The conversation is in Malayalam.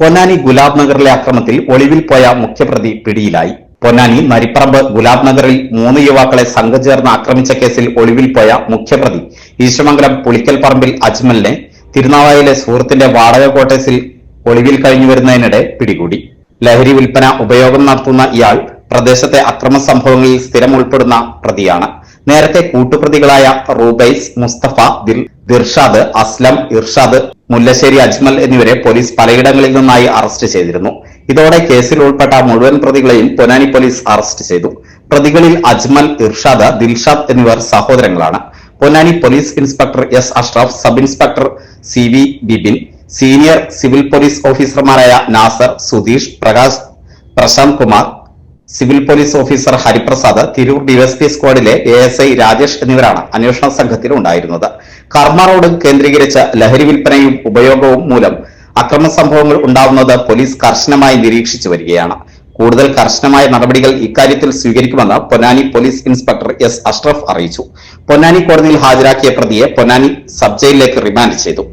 പൊന്നാനി ഗുലാബ് നഗറിലെ അക്രമത്തിൽ ഒളിവിൽ പോയ മുഖ്യപ്രതി പിടിയിലായി. പൊന്നാനി നരിപ്പറമ്പ് ഗുലാബ് നഗറിൽ മൂന്ന് യുവാക്കളെ സംഘം ചേർന്ന് ആക്രമിച്ച കേസിൽ ഒളിവിൽ പോയ മുഖ്യപ്രതി ഈശ്വമംഗലം പുളിക്കൽ പറമ്പിൽ അജ്മലിനെ തിരുനാവായിലെ സുഹൃത്തിന്റെ വാടക കോട്ടേഴ്സിൽ ഒളിവിൽ കഴിഞ്ഞു വരുന്നതിനിടെ പിടികൂടി. ലഹരി വിൽപ്പന ഉപയോഗം നടത്തുന്ന ഇയാൾ പ്രദേശത്തെ അക്രമ സംഭവങ്ങളിൽ സ്ഥിരം ഉൾപ്പെടുന്ന പ്രതിയാണ്. നേരത്തെ കൂട്ടുപ്രതികളായ റൂബൈസ് മുസ്തഫ ദിൽ ദിർഷാദ് അസ്ലം ഇർഷാദ് മുല്ലശ്ശേരി അജ്മൽ എന്നിവരെ പോലീസ് പലയിടങ്ങളിൽ നിന്നായി അറസ്റ്റ് ചെയ്തിരുന്നു. ഇതോടെ കേസിൽ ഉൾപ്പെട്ട മുഴുവൻ പ്രതികളെയും പൊന്നാനി പോലീസ് അറസ്റ്റ് ചെയ്തു. പ്രതികളിൽ അജ്മൽ ഇർഷാദ് ദിൽഷാദ് എന്നിവർ സഹോദരങ്ങളാണ്. Ponnani police inspector S Ashraf sub inspector C V Bibin senior civil police ഓഫീസർമാരായ Nasar Sudheesh Prakash Prashanth Kumar civil police officer Hariprasad Tirur DYSP സ്ക്വാഡിലെ A S I Rajesh എന്നിവരാണ് അന്വേഷണ സംഘത്തിൽ ഉണ്ടായിരുന്നത്. കർമ്മ റോഡ് കേന്ദ്രീകരിച്ച് ലഹരി വിൽപ്പനയും ഉപയോഗവും മൂലം അക്രമ സംഭവങ്ങൾ ഉണ്ടാവുന്നത് പോലീസ് കർശനമായി നിരീക്ഷിച്ചു വരികയാണ്. കൂടുതൽ കർശനമായ നടപടികൾ ഇക്കാര്യത്തിൽ സ്വീകരിക്കുമെന്ന് Ponnani police inspector S Ashraf അറിയിച്ചു. പൊന്നാനി കോടതിയിൽ ഹാജരാക്കിയ പ്രതിയെ പൊന്നാനി സബ്ജയിലേക്ക് റിമാൻഡ് ചെയ്തു.